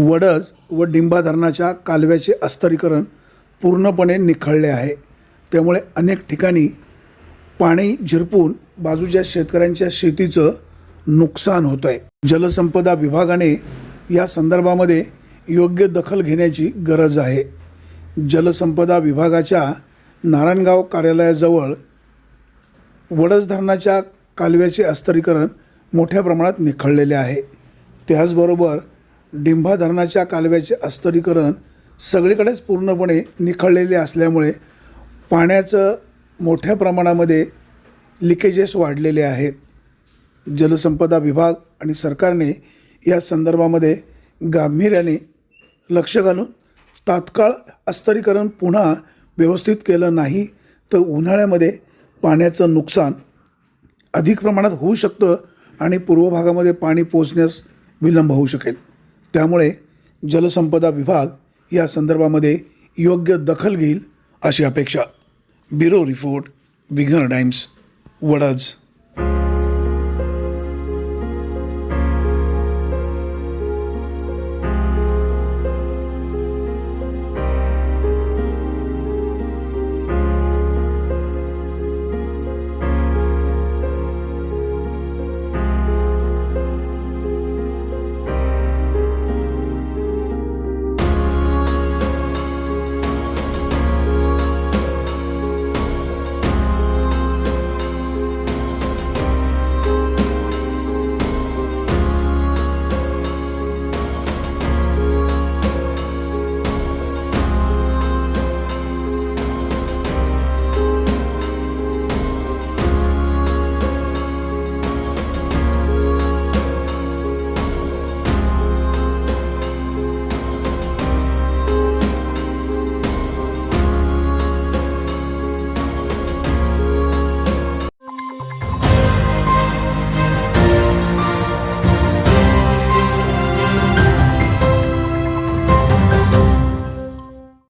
वडज व डिंबा धरणाच्या कालव्याचे अस्तरीकरण पूर्णपणे निखळले आहे. त्यामुळे अनेक ठिकाणी पाणी झिरपून बाजूच्या शेतकऱ्यांच्या शेतीचं नुकसान होतं आहे जलसंपदा विभागाने या संदर्भामध्ये योग्य दखल घेण्याची गरज आहे. जलसंपदा विभागाच्या नारायणगाव कार्यालयाजवळ वडज धरणाच्या कालव्याचे अस्तरीकरण मोठ्या प्रमाणात निखळलेले आहे. त्याचबरोबर डिंभा धरणाच्या कालव्याचे अस्तरीकरण सगळीकडेच पूर्णपणे निखळलेले असल्यामुळे पाण्याचं मोठ्या प्रमाणामध्ये लिकेजेस वाढलेले आहेत. जलसंपदा विभाग आणि सरकारने या संदर्भामध्ये गांभीर्याने लक्ष घालून तात्काळ अस्तरीकरण पुन्हा व्यवस्थित केलं नाही तर उन्हाळ्यामध्ये पाण्याचं नुकसान अधिक प्रमाणात होऊ शकतं आणि पूर्व भागामध्ये पाणी पोचण्यास विलंब होऊ शकेल. त्यामुळे जलसंपदा विभाग या संदर्भामध्ये योग्य दखल घेईल अशी अपेक्षा. ब्युरो रिपोर्ट विघ्नर टाइम्स वडज.